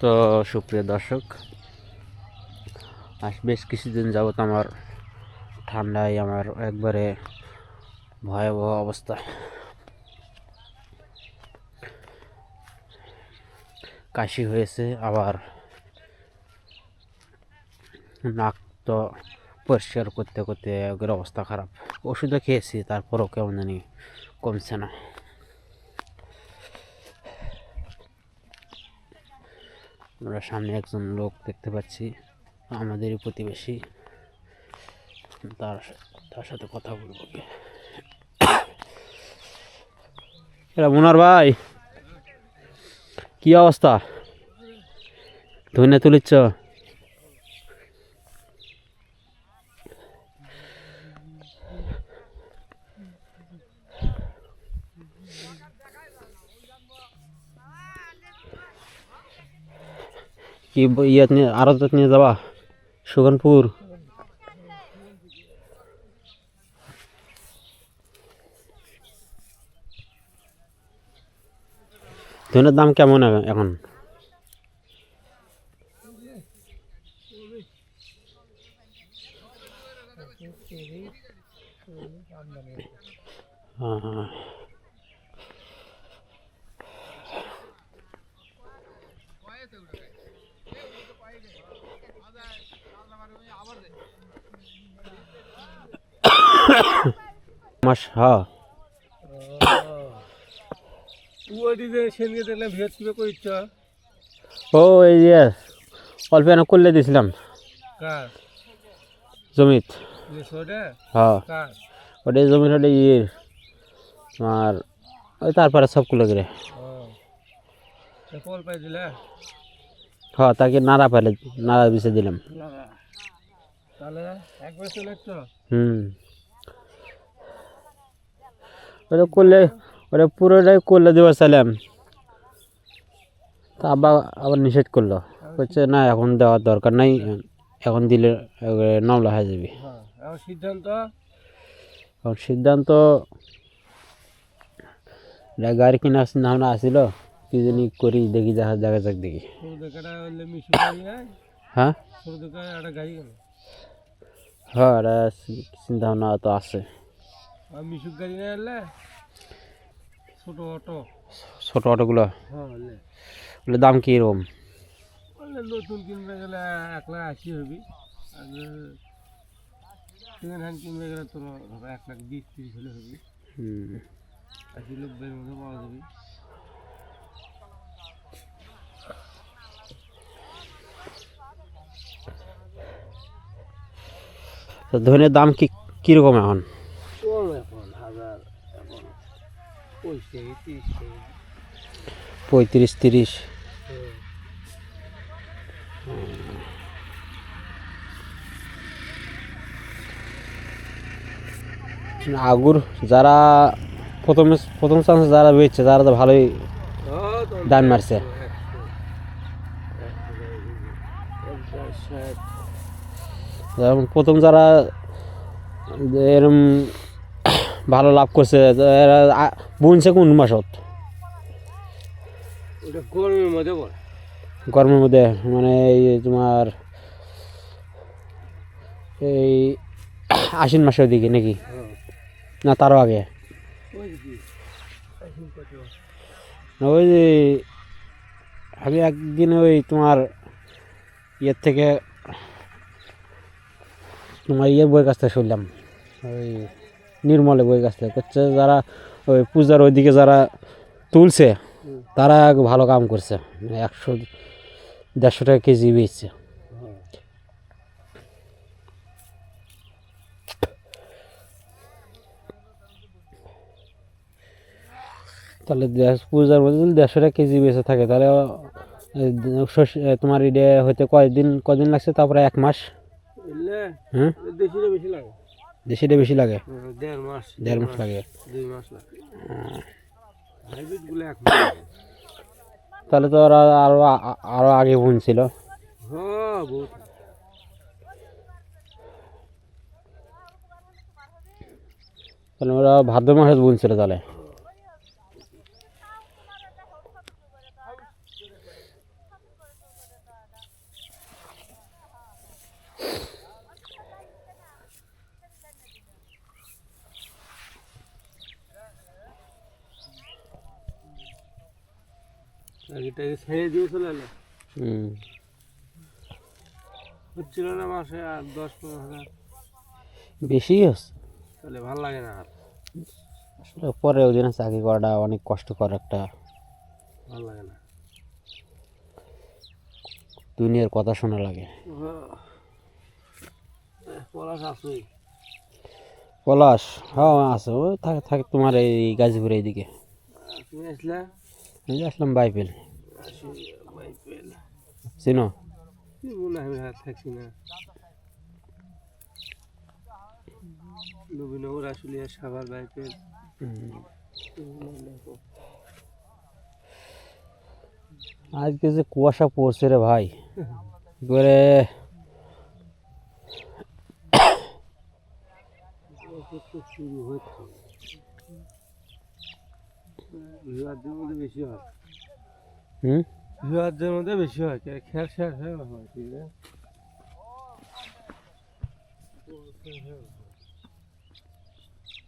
তো সুপ্রিয় দর্শক, আজ বেশ কিছুদিন যাবত আমার ঠান্ডায় আমার একবারে ভয়াবহ অবস্থা। কাশি হয়েছে, আবার নাক তো পরিষ্কার করতে করতে অবস্থা খারাপ। ওষুধও খেয়েছি, তারপরও কেমন জানি কমছে না। আমরা সামনে একজন লোক দেখতে পাচ্ছি আমাদেরই প্রতিবেশী। তার তার সাথে কথা বলব এরা মুনার ভাই, কি অবস্থা? ধনে তুলিচ্ছ? কি ব- ইয়ে নিয়ে আরও নিয়ে যাবা? সুগনপুর ধনের দাম কেমন এখন? হ্যাঁ মাস হ্যাঁ ও এই যে অল্প এনে করলে দিয়েছিলাম জমিত। হ্যাঁ। কার? ওটা জমির ওটা ইয়ে আর ওই তারপরে সবগুলো করে। হ্যাঁ তাকে নাড়া পাইলে নাড়া বিছে দিলাম। তাহলে একবার চলে এসছো হুম। ওটা করলে ওটা পুরোটাই করলে দেওয়া চাইলাম তা আবার আবার নিষেধ করল। বলছে না এখন দেওয়ার দরকার নাই এখন দিলে নমলা হয়ে যাবে। হ্যাঁ সিদ্ধান্ত? এখন সিদ্ধান্ত গাড়ি কিনা ভাবনা আসিল কি জানি করি দেখি দেখা দেখা যাক দেখি। হ্যাঁ সরু দেখা একটা গাড়ি গেল হ্যাঁ এটা চিন্তা ভাবনা তো আছে। মিশুক গাড়ি না এলে ছোট অটো। ছোটো অটোগুলো? হ্যাঁ ওগুলো দাম কীরকম? বললে নতুন কিনবে গেলে এক লাখ আশি হবি। আর সেকেন্ড হ্যান্ড কিনবে গেলে তোর ধরো এক লাখ বিশ তিরিশ হলে হবি। হুম। আশি নব্বইয়ের মধ্যে পাওয়া যাবে। তো ধনের দাম কি কীরকম এখন পঁয়ত্রিশ তিরিশ আগুর যারা প্রথমে প্রথম চান্স যারা বেচছে তারা তো ভালোই দাম মারছে যেমন প্রথম যারা এরম ভালো লাভ করছে এরা বুনছে কোন মাসত? গরমের মধ্যে গরমের মধ্যে মানে এই তোমার এই আশ্বিন মাসের দিকে নাকি? হ্যাঁ। না তারও আগে? ওই যে আমি একদিন ওই তোমার ইয়ের থেকে তোমার ইয়ের বই কাছ থেকে শুনলাম, ওই নির্মলে বই কাছ থেকে করছে যারা ওই পূজার ওইদিকে যারা তুলছে। তারা ভালো কাম করছে মানে একশো দেড়শো টাকা কেজি বেচছে তাহলে পূজার মধ্যে যদি দেড়শো টাকা কেজি বেঁচে থাকে, তাহলে তোমার এটা হইতে কয়দিন, কদিন লাগছে, তারপরে এক মাস হ্যাঁ? দেশিটা বেশি লাগে। হ্যাঁ, দেড় মাস। দেড় মাস লাগে। দুই মাস লাগে। হাইব্রিড এক তাহলে তো ওরা আরও আরও আগে বুনছিল হ্যাঁ বহুত। তাহলে ওরা ভাদ্র মাসে বুনছিল তাহলে? এটাকে ছেড়ে দিয়ে চলে এলো। হচ্ছিল না মাসে আর দশ পনেরো হাজার। বেশি হচ্ছে? তাহলে ভালো লাগে না আর। আসলে পরে ওই দিনে চাকরি করাটা অনেক কষ্টকর একটা। ভালো লাগে না। দুনিয়ার কথা শোনা লাগে। পলাশ আসুই পলাশ হ্যাঁ আছে। ও থাকে থাকে তোমার এই গাজীপুর এইদিকে। তুমি আসলে? আমি যে আসলাম বাইপেল চিনো? হয় না নবীনগর সাভার বাইপেল আজকে যে কুয়াশা পড়ছে রে ভাই। করে শুরু হচ্ছে। ভিওয়ারদের মধ্যে বেশি হয়। হুম? ভিওয়ারদের মধ্যে বেশি হয় খেয়াল শেষ হয় ঠিক আছে?